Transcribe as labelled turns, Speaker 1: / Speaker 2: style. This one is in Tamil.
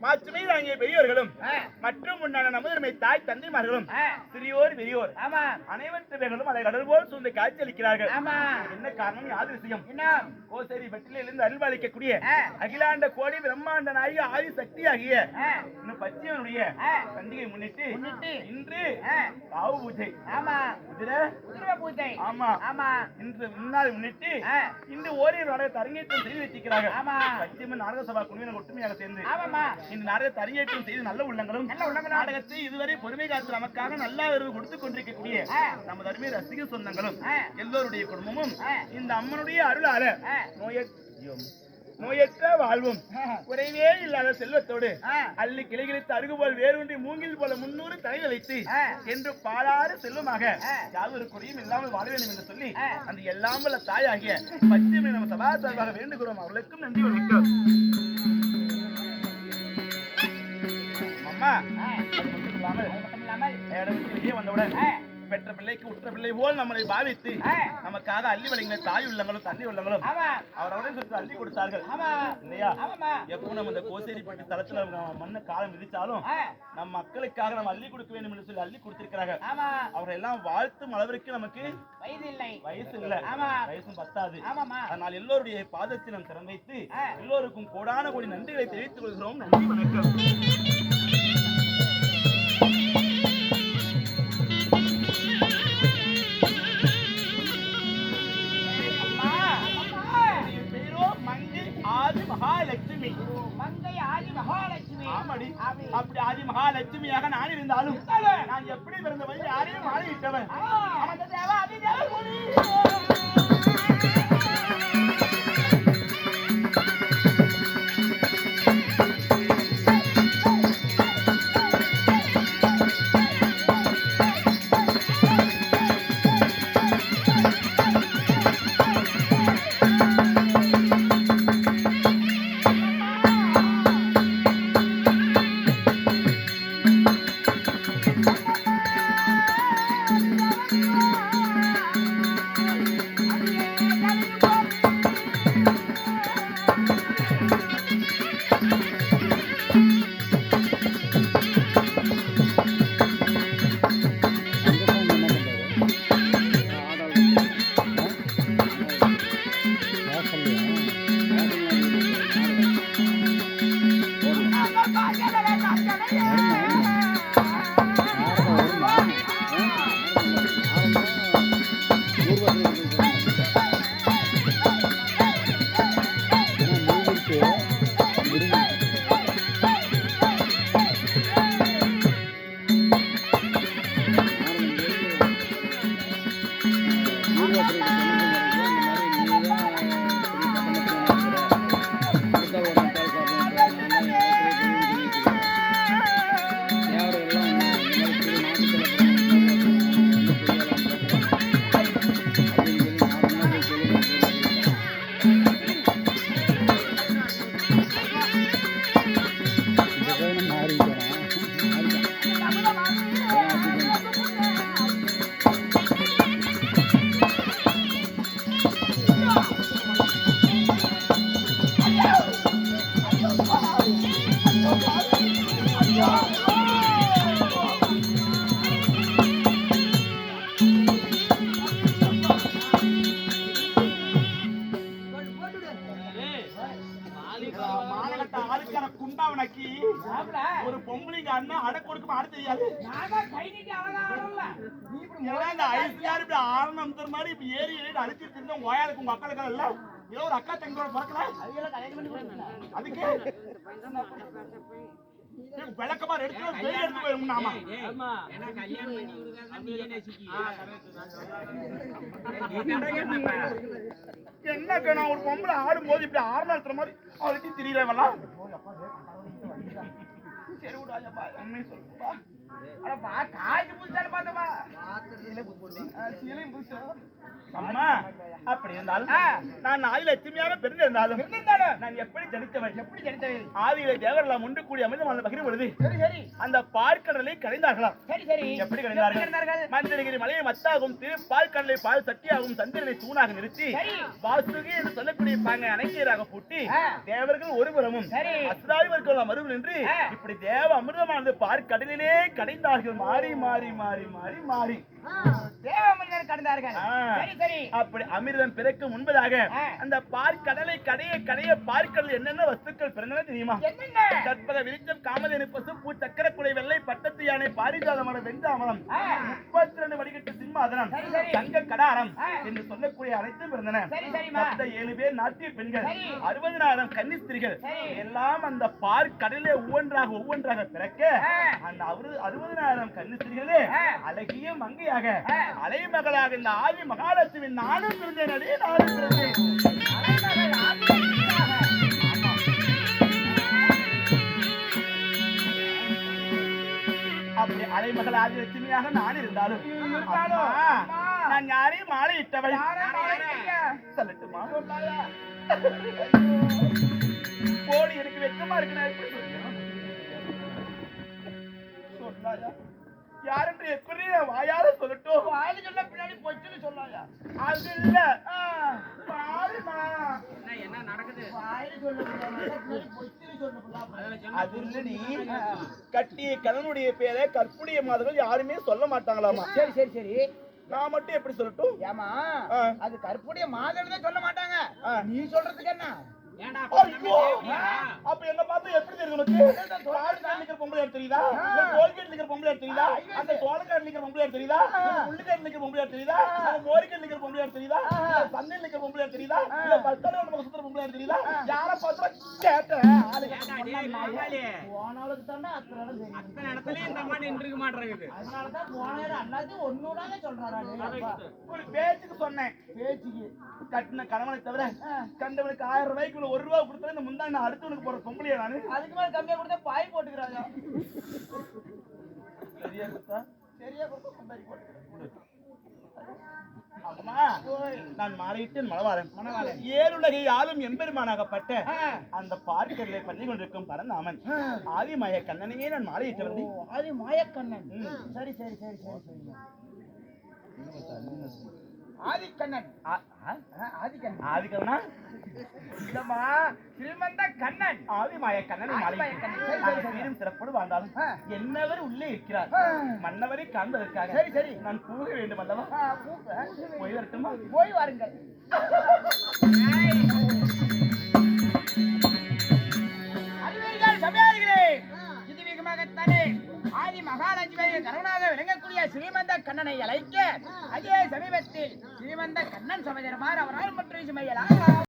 Speaker 1: மாற்றுமை தாங்கிய பெரியவர்களும். மற்றும் உண்டான நமதுமை தாய் தந்தைமார்களும். சிறியோர் பெரியோர்
Speaker 2: ஆமா
Speaker 1: அனைவர்களும் அதை கடல் போல் சூழ்ந்து காட்சி அளிக்கிறார்கள்
Speaker 2: ஆமா
Speaker 1: என்ன காரணம் யாது விஷயம்
Speaker 2: என்ன
Speaker 1: கோசேரி வெற்றிலிருந்து அருள்பாலிக்கக்கூடிய
Speaker 2: ஆ.
Speaker 1: அகிலாண்ட கோடி பிரம்மாண்ட நாயகி ஆதி சக்தி ஆகிய பச்சையனுடைய. பண்டிகை முன்னிட்டு. இன்று. ராவு பூஜை
Speaker 2: ஆமா பூஜை
Speaker 1: ஆமா
Speaker 2: ஆமா
Speaker 1: இன்று முன்னாள் முன்னிட்டு. இன்று ஓரிரு நாடகத்தை அரங்கேற்றம் செய்து வச்சிருக்கிறார்கள்
Speaker 2: ஆமா.
Speaker 1: பச்சைமன் நாடக சபா குழுவினர் ஒற்றுமையாக சேர்ந்து இந்த நாடகத்தை அரங்கேற்றம் செய்து நல்ல உள்ளங்களும். நாடகத்தை இதுவரை பொறுமை காத்து நமக்காக நல்ல அறிவு கொடுத்துக் கொண்டிருக்கக்கூடிய. நமது அருமை ரசிக சொந்தங்களும். எல்லோருடைய குடும்பமும். இந்த அம்மனுடைய அருளால
Speaker 2: ஆ.
Speaker 1: நோய நோயற்ற வாழ்வும் குறைவே இல்லாத செல்வத்தோடு. அள்ளி கிளைகளித்து அருகு போல் வேரூன்றி மூங்கில் போல முன்னூறு தலையில் வைத்து. என்று பாலாறு செல்வமாக. யாதொரு குறையும் இல்லாமல் வாழ வேண்டும் என்று சொல்லி. அந்த எல்லாம் வல்ல தாயாகிய பச்சை நம்ம சபா சார்பாக வேண்டுகிறோம் அவர்களுக்கும் நன்றி வணக்கம் இல்லாமல் வந்தவுடன். பெற்ற பிள்ளைக்கு உற்ற பிள்ளை போல் நம்மளை பாவித்து. நமக்காக அள்ளி வழங்கின தாய் உள்ளங்களும் தந்தை உள்ளங்களும் அவரவரை சுற்றி அள்ளி கொடுத்தார்கள். இல்லையா? எப்போ நம்ம இந்த கோசேரிப்பட்டு தளத்துல மண்ணை காலம் மிதிச்சாலும்
Speaker 2: ஆ.
Speaker 1: நம் மக்களுக்காக நம்ம அள்ளி கொடுக்க வேண்டும் என்று சொல்லி அள்ளி கொடுத்திருக்கிறாங்க
Speaker 2: ஆமா.
Speaker 1: அவரை எல்லாம் வாழ்த்தும் அளவிற்கு நமக்கு
Speaker 2: வயது இல்லை.
Speaker 1: வயசு இல்ல.
Speaker 2: ஆமா.
Speaker 1: வயசும் பத்தாது. அதனால் எல்லோருடைய பாதத்தை நாம் திறன் வைத்து. எல்லோருக்கும் கோடான கோடி நன்றிகளை தெரிவித்துக் கொள்கிறோம். நன்றி வணக்கம். ஆமாடி. அப்படி ஆதி மகாலட்சுமியாக நான் இருந்தாலும் நான் எப்படி பிறந்தவன் யாரையும் மாறிவிட்டவன்.
Speaker 2: அந்த தேவ அதி தேவகுடி.
Speaker 1: மானகட்ட ஆளுக்கார குண்டாவனக்கி ஒரு பொம்பளைங்க அண்ணன் அடை கொடுக்கும் ஆட தெரியாது.
Speaker 2: இப்படி
Speaker 1: இந்த ஐசிஆர் இப்படி ஆரணம் தர மாதிரி இப்ப ஏறி ஏறி அடிச்சிட்டு இருந்த உங்க ஓயாளுக்கு உங்க இல்ல. ஏதோ ஒரு அக்கா தங்களோட பிறக்கல. அதுக்கு. விளக்கமா எடுத்து வெளியே எடுத்து போயிடும் ஆமா என்ன நான் ஒரு பொம்பளை ஆடும்போது இப்படி ஆறு நடத்துற மாதிரி அவளுக்கு தெரியலவெல்லாம் சரி விடாதப்பா உண்மையை சொல்லுப்பா
Speaker 2: அட பா, காய்ச்சி புடிச்சாலும் பார்த்தப்பா.
Speaker 1: சீலையும் புதுசா அம்மா அப்படி இருந்தாலும்
Speaker 2: ஆ.
Speaker 1: நான் ஆதிலட்சுமியாக பிறந்திருந்தாலும்
Speaker 2: இருந்தாலும்
Speaker 1: நான் எப்படி ஜனித்தவன்
Speaker 2: எப்படி ஜனித்தவன்
Speaker 1: ஆதியில தேவரெல்லாம் ஒன்று கூடி அமிர்தம் அந்த பகிரும் பொழுது
Speaker 2: சரி சரி
Speaker 1: அந்த பாற்கடலை கடைந்தார்களாம்
Speaker 2: சரி சரி
Speaker 1: எப்படி கடைந்தார்கள்
Speaker 2: கிடந்தார்கள்
Speaker 1: மந்திரகிரி மலையை மத்தாகும் திரு பால்கடலை பால் சட்டியாகும் சந்திரனை தூணாக நிறுத்தி
Speaker 2: சரி.
Speaker 1: வாசுகி என்று சொல்லக்கூடிய பாங்க அணைக்கீராக பூட்டி. தேவர்கள் ஒருபுறமும் மறுபுறம் நின்று. இப்படி தேவ அமிர்தமானது பார்க்கடலிலே கடைந்தார்கள். மாறி மாறி மாறி மாறி மாறி. அப்படி அமிர்தம் பிறக்க முன்பதாக. அந்த பார்க்கடலை கடைய கடைய பார்க்கடல் என்னென்ன வஸ்துக்கள் பிறந்தன தெரியுமா கற்பக விருச்சம் காமதேனு பசு பூ சக்கர குலை வெள்ளை பட்டத்து யானை பாரிஜாத மரம் வெஞ்சாமரம்
Speaker 2: ஆ.
Speaker 1: முப்பத்தி ரெண்டு வடிகட்டு சிம்மாதனம். தங்க கடாரம். என்று சொல்லக்கூடிய அனைத்தும் பிறந்தன ஏழு பேர் நாட்டிய பெண்கள்
Speaker 2: சரி.
Speaker 1: அறுபதினாயிரம் கன்னிஸ்திரிகள். எல்லாம் அந்த பார்க்கடலே ஒவ்வொன்றாக ஒவ்வொன்றாக பிறக்க. அந்த அறு- அறுபதினாயிரம் கன்னிஸ்திரிகளே. அழகிய மங்கையாக
Speaker 2: ஆ.
Speaker 1: அலைமகளாக இந்த ஆதி மகாலட்சுமி நானும் பிறந்தேன் அடி நானும்
Speaker 2: ஆதியாக.
Speaker 1: அப்படி அலைமகள் ஆதிலட்சுமியாக நான் இருந்தாலும். நான் யாரையும் மாலை இட்டவள்
Speaker 2: யாரை மாலையிட்டீங்க?
Speaker 1: சொல்லட்டுமா யாரென்று எப்படி வாயால சொல்லட்டும்.
Speaker 2: வாயில சொன்ன பின்னாடி பொச்சுன்னு சொல்லாயா
Speaker 1: அது இல்ல பாருமா
Speaker 2: வாயில சொல்ல பின்னாடி பொச்சுன்னு சொன்ன
Speaker 1: அது கட்டிய கணவனுடைய பேரை கற்புடைய மாதங்கள் யாருமே சொல்ல மாட்டாங்களாமா?
Speaker 2: சரி சரி சரி
Speaker 1: நான் மட்டும் எப்படி சொல்லட்டும்?
Speaker 2: ஏமா. அது கற்புடைய மாதம் சொல்ல மாட்டாங்க. நீ சொல்றதுக்கு என்ன!
Speaker 1: அப்ப என்ன பார்த்தா எப்படி தெரியும் உனக்கு? பால்காட் நிக்கிற பொம்பளை தெரியுதா? கோல்கேட் நிக்கிற பொம்பளை தெரியுதா? அந்த சோளக்காட் நிக்கிற பொம்பளை தெரியுதா? இல்ல புள்ளிக்காட் நிக்கிற பொம்பளை தெரியுதா? மோரிக்காட் நிக்கிற பொம்பளை தெரியுதா? சந்தையில் நிக்கிற பொம்பளை தெரியுதா? இல்ல பஸ் ஸ்டாண்ட்ல நம்ம சுத்துற பொம்பளை தெரியுதா? யார பார்த்தா கேட்டேன்.
Speaker 2: போனவளுக்கு தானே அத்தனை தெரியும் அதனாலதான் போனாரு அண்ணாது ஒண்ணுடாங்க சொல்றாரு
Speaker 1: ஒரு பேச்சுக்கு சொன்னேன்.
Speaker 2: பேச்சுக்கு?
Speaker 1: கட்டின கணவனை தவிர கண்டவனுக்கு ஆயிரம் ரூபாய்க்கு ஒரு ரூபா கொடுத்தா இந்த முந்தாண்ட அடுத்தவனுக்கு போற பொம்பளையா நானு?
Speaker 2: அதுக்கு மேல கம்மியா கொடுத்தா பாய் போட்டுக்கிறாங்க.
Speaker 1: சரியா கொடுத்தா?
Speaker 2: சரியா கொடுத்தா கொண்டாடி போட்டுக்கிறாங்க.
Speaker 1: நான் மாலையிட்டு மணவாளன். ஏழுலகை ஆளும் எம்பெருமானாகப்பட்ட அந்த பார்க்கடலை பண்ணி கொண்டிருக்கும் பரந்தாமன். ஆதிமாய கண்ணனையே நான் மாலையிட்டு வந்தேன்.
Speaker 2: அது மாயக்கண்ணன்
Speaker 1: ம்.
Speaker 2: சரி சரி சரி சரி சரி. ஆதிக்கண்ணன். ஆதிக்கண்ணன்.
Speaker 1: ஆதிக்கண்ணா
Speaker 2: இல்லம்மா ஸ்ரீமந்த கண்ணன்.
Speaker 1: ஆதிமாய கண்ணனை. மாலையிட்டு சிறப்போடு வாழ்ந்தாலும். என்னவர் உள்ளே இருக்கிறார். மன்னவரை காண்பதற்காக.
Speaker 2: சரி, சரி.
Speaker 1: நான் போக வேண்டும் அல்லவா. போய் வரட்டுமா?
Speaker 2: போய் வாருங்கள். அழைக்க கண்ணன் சமயமார் அவரால் மற்றும் சுமையலாம்